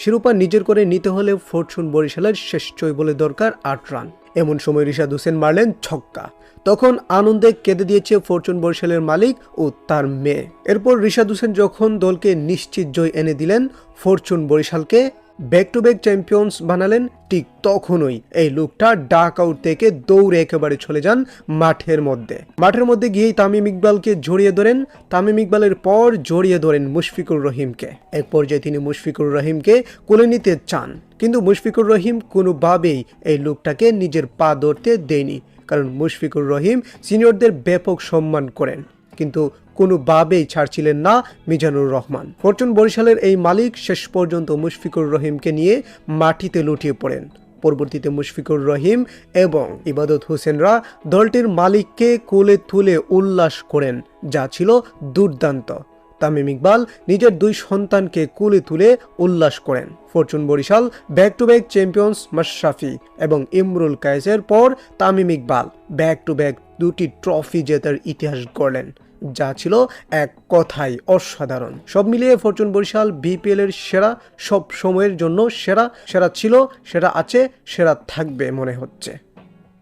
শিরোপা নিজের করে নিতে হলে ফরচুন বরিশালের শেষ জয় বলে দরকার আট রান। এমন সময় রিশাদ হোসেন মারলেন ছক্কা। তখন আনন্দে কেঁদে দিয়েছে ফরচুন বরিশালের মালিক ও তার মেয়ে। এরপর রিশাদ হোসেন যখন দলকে নিশ্চিত জয় এনে দিলেন, ফরচুন বরিশালকে ব্যাক টু ব্যাক চ্যাম্পিয়ন্স বানালেন ঠিক তখনই। এই লোকটা ডাক আউট থেকে দৌড়ে একেবারে চলে যান মাঠের মধ্যে। মাঠের মধ্যে গিয়েই তামিম ইকবালকে জড়িয়ে ধরেন। তামিম ইকবালের পর জড়িয়ে ধরেন মুশফিকুর রহিমকে। এক পর্যায়ে তিনি মুশফিকুর রহিমকে কোলে নিতে চান। কিন্তু মুশফিকুর রহিম কোনোভাবেই এই লোকটাকে নিজের পা ধরতে দেয়নি। কারণ মুশফিকুর রহিম সিনিয়রদের ব্যাপক সম্মান করেন। কিন্তু কোনোভাবেই ছাড়ছিলেন না মিজানুর রহমান। ফরচুন বরিশালের এই মালিক শেষ পর্যন্ত মুশফিকুর রহিমকে নিয়ে মাটিতে লুটিয়ে পড়েন। পরবর্তীতে মুশফিকুর রহিম এবং ইবাদত হোসেনরা দলটির মালিককে কোলে তুলে উল্লাস করেন, যা ছিল দুর্দান্ত। তামিম ইকবাল নিজের দুই সন্তানকে কুলে তুলে উল্লাস করেন। Fortune Barishal back to back champions Mashrafe এবং ইমরুল কায়েসের পর Tamim Iqbal back to back দুটি ট্রফি জেতার ইতিহাস গড়লেন। যা ছিল এক কথাই অসাধারণ। সব মিলিয়ে ফরচুন বরিশাল বিপিএল এর সেরা, সব সময়ের জন্য সেরা সেরা ছিল, সেরা আছে, সেরা থাকবে মনে হচ্ছে।